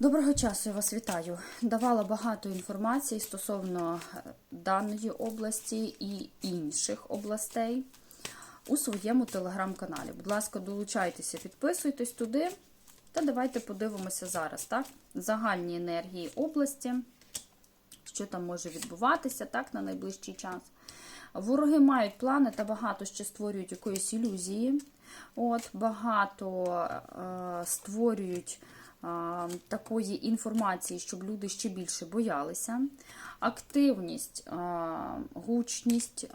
Доброго часу я вас вітаю. Давала багато інформації стосовно е, даної області і інших областей у своєму телеграм-каналі. Будь ласка, долучайтеся, підписуйтесь туди. Та давайте подивимося зараз, так? Загальні енергії області, що там може відбуватися так, на найближчий час. Вороги мають плани та багато ще створюють якоїсь ілюзії. От, Багато е, створюють е, такої інформації, щоб люди ще більше боялися. Активність, гучність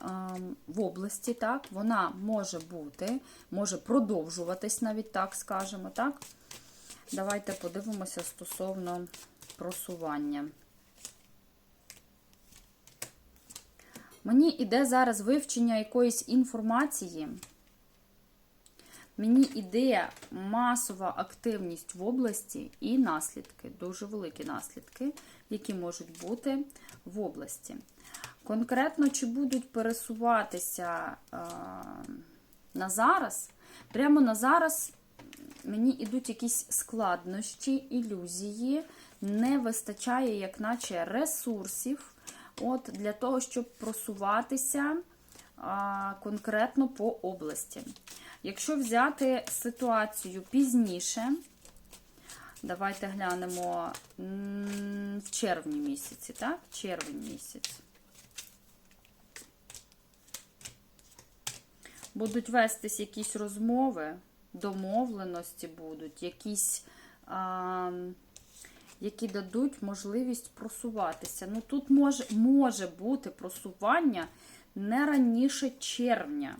в області, так, вона може бути, може продовжуватись, навіть так скажемо. так. Давайте подивимося стосовно просування. Мені йде зараз вивчення якоїсь інформації. Мені йде масова активність в області і наслідки, дуже великі наслідки, які можуть бути в області. Конкретно, чи будуть пересуватися е, на зараз, прямо на зараз мені йдуть якісь складнощі, ілюзії, не вистачає, як наче, ресурсів. От Для того, щоб просуватися конкретно по області. Якщо взяти ситуацію пізніше, давайте глянемо в червні місяці, так? Червень місяць. Будуть вестись якісь розмови, домовленості будуть, якісь. А, які дадуть можливість просуватися. Ну, тут може, може бути просування не раніше червня.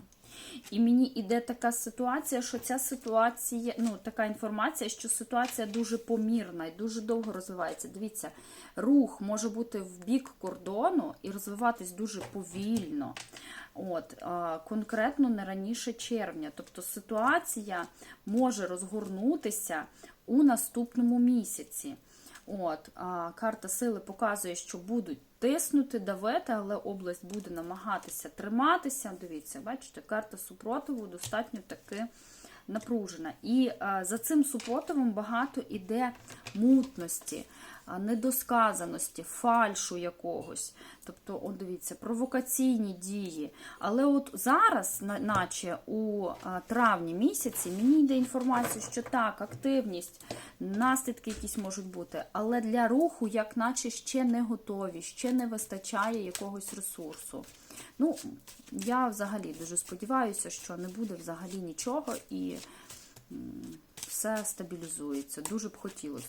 І мені йде така ситуація, що ця ситуація, ну, така інформація, що ситуація дуже помірна і дуже довго розвивається. Дивіться, рух може бути в бік кордону і розвиватись дуже повільно. От, Конкретно не раніше червня. Тобто ситуація може розгорнутися у наступному місяці. От, Карта сили показує, що будуть тиснути, давити, але область буде намагатися триматися. Дивіться, бачите, карта супротиву достатньо таки напружена. І а, за цим супротивом багато іде мутності, недосказаності, фальшу якогось. Тобто, от дивіться, провокаційні дії. Але от зараз, наче у травні місяці, мені йде інформація, що так, активність, наслідки якісь можуть бути, але для руху, як наче ще не готові, ще не вистачає якогось ресурсу. Ну, я взагалі дуже сподіваюся, що не буде взагалі нічого і все стабілізується. Дуже б хотілося.